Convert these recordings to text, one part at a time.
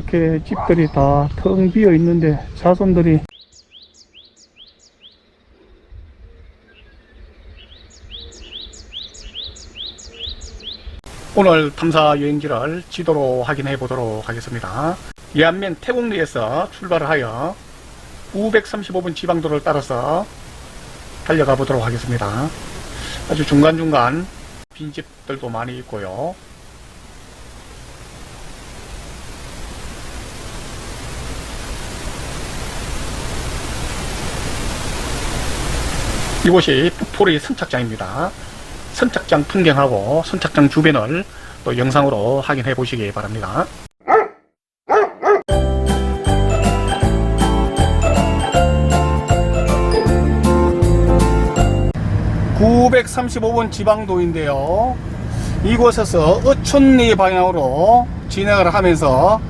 이렇게 집들이 다 텅 비어 있는데 자손들이 오늘 탐사 여행지를 지도로 확인해 보도록 하겠습니다. 예안면 태국리에서 출발을 하여 935번 지방도를 따라서 달려가 보도록 하겠습니다. 아주 중간중간 빈집들도 많이 있고요. 이곳이 북포리 선착장입니다. 선착장 풍경하고 선착장 주변을 또 영상으로 확인해 보시기 바랍니다. 935번 지방도인데요. 이곳에서 어촌리 방향으로 진행을 하면서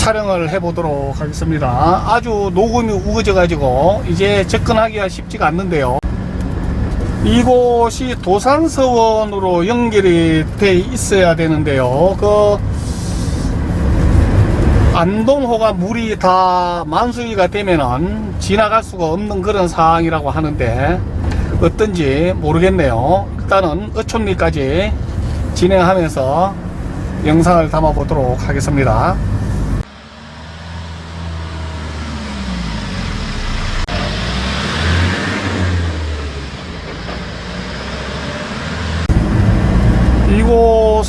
촬영을 해보도록 하겠습니다. 아주 녹음이 우거져 가지고 이제 접근하기가 쉽지가 않는데요. 이곳이 도산서원으로 연결이 돼 있어야 되는데요. 그 안동호가 물이 다 만수위가 되면은 지나갈 수가 없는 그런 상황이라고 하는데 어떤지 모르겠네요. 일단은 어촌리까지 진행하면서 영상을 담아 보도록 하겠습니다.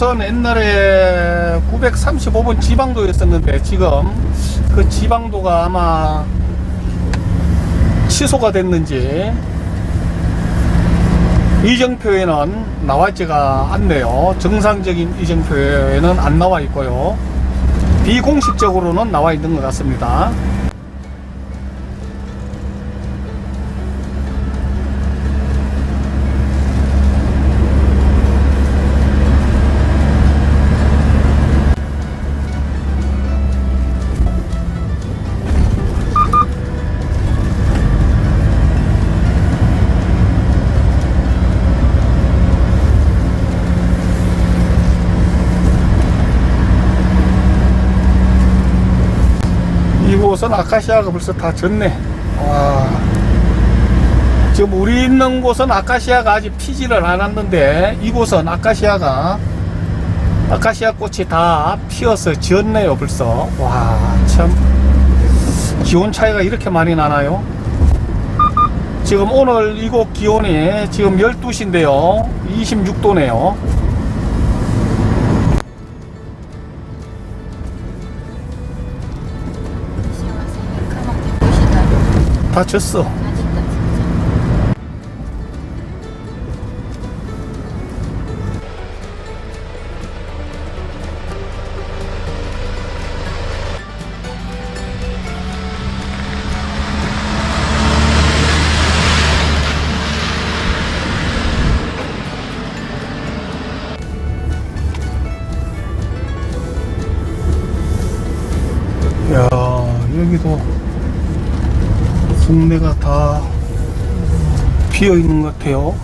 이곳은 옛날에 935번 지방도였었는데 지금 그 지방도가 아마 취소가 됐는지 이정표에는 나와 있지가 않네요. 정상적인 이정표에는 안 나와 있고요. 비공식적으로는 나와 있는 것 같습니다. 곳은 아카시아가 벌써 다 졌네. 와. 지금 우리 있는 곳은 아카시아가 아직 피지를 않았는데 이곳은 아카시아가 아카시아 꽃이 다 피어서 지었네요 벌써. 와 참. 기온 차이가 이렇게 많이 나나요? 지금 오늘 이곳 기온이 지금 12시인데요. 26도네요. 다 졌어. 아직도 야 여기도 동네가 다 비어 있는 것 같아요.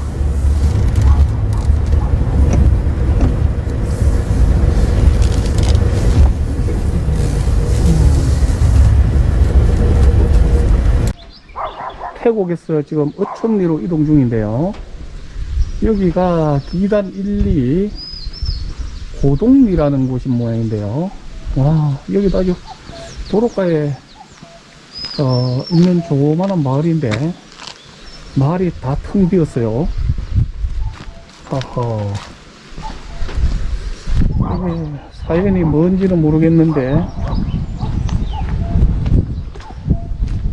태국에서 지금 어촌리로 이동 중인데요. 여기가 기단 1, 2 고동리라는 곳인 모양인데요. 와, 여기도 아주 도로가에 어, 있는 조그마한 마을인데 마을이 다 텅 비었어요. 이게 사연이 뭔지는 모르겠는데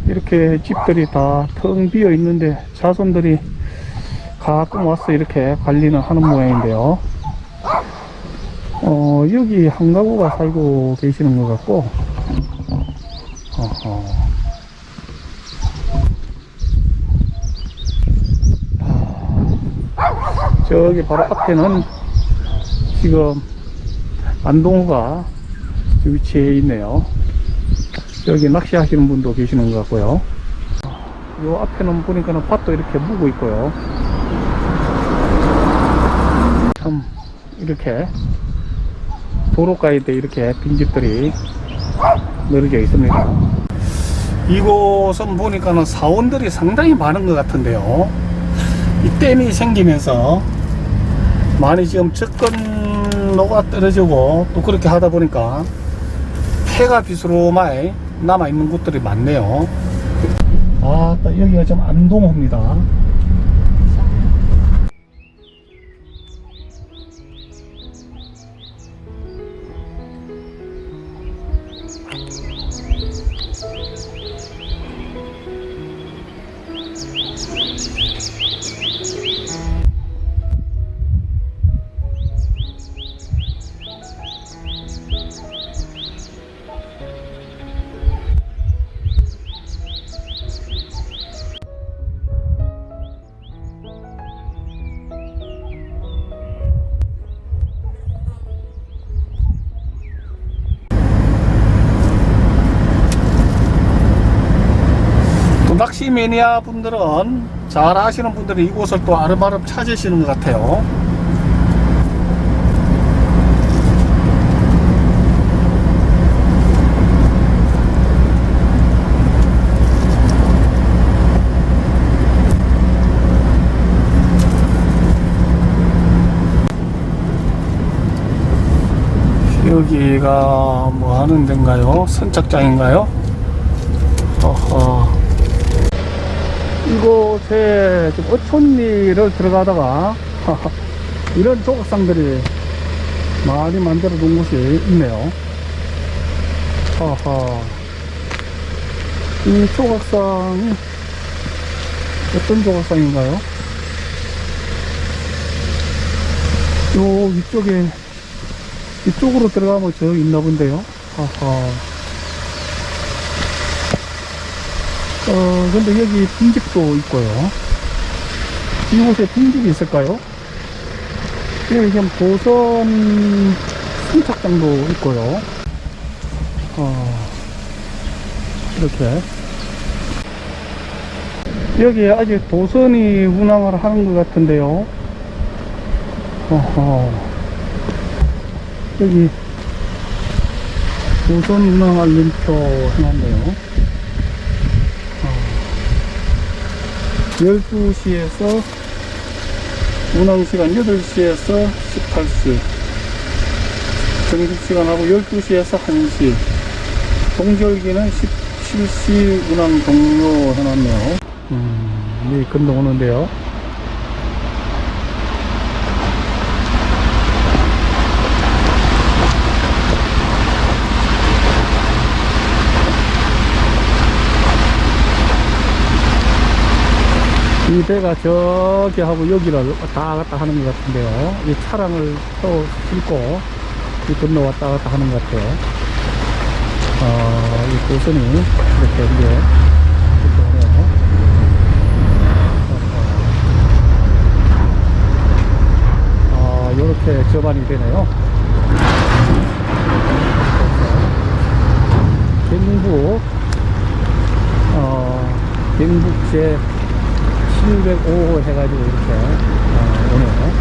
이렇게 집들이 다 텅 비어 있는데 자손들이 가끔 와서 이렇게 관리는 하는 모양인데요. 어, 여기 한 가구가 살고 계시는 것 같고, 어허. 저기 바로 앞에는 지금 안동호가 위치해 있네요. 여기 낚시하시는 분도 계시는 것 같고요. 요 앞에는 보니까는 밭도 이렇게 묵고 있고요. 참, 이렇게 도로가에 이렇게 빈집들이 늘어져 있습니다. 이곳은 보니까는 사원들이 상당히 많은 것 같은데요. 이 댐이 생기면서 많이 지금 접근로가 떨어지고 또 그렇게 하다 보니까 폐가 비스로마에 남아있는 곳들이 많네요. 아, 또 여기가 좀 안동호입니다. 매니아 분들은 잘 아시는 분들이 이곳을 또 아름아름 찾으시는 것 같아요. 여기가 뭐 하는 데인가요? 선착장인가요? 어허. 이곳에 좀 어촌리를 들어가다가 이런 조각상들이 많이 만들어 놓은 곳이 있네요. 하하. 이 조각상이 어떤 조각상인가요? 요 위쪽에 이쪽으로 들어가면 저 있나 본데요. 하하. 어, 근데 여기 빈집도 있고요. 이곳에 빈집이 있을까요? 여기 지금 도선 승착장도 있고요. 어, 이렇게. 여기에 아직 도선이 운항을 하는 것 같은데요. 어허. 여기 도선 운항 알림표 해놨네요. 12시에서 운항시간 8시에서 18시 정식시간하고 12시에서 1시 동절기는 17시 운항 종료 해놨네요 음, 네 건너오는데요 이 배가 저기 하고 여기를 왔다 갔다 하는 것 같은데요. 이 차량을 또 싣고 이 건너 왔다 갔다 하는 것 같아요. 어, 이 고선이 이렇게 이제. 어, 이렇게 접안이 되네요. 경북, 어, 경북제 705호 해가지고 이렇게 어, 오네요.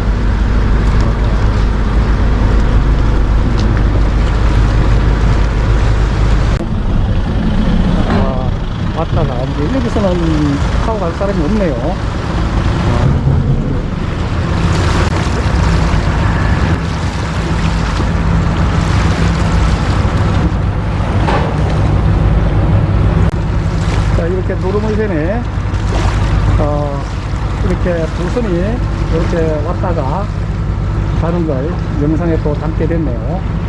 아, 왔다가 이제 여기서는 타고 갈 사람이 없네요. 자, 이렇게 되네. 어, 이렇게 두 손이 이렇게 왔다가 가는 걸 영상에 또 담게 됐네요.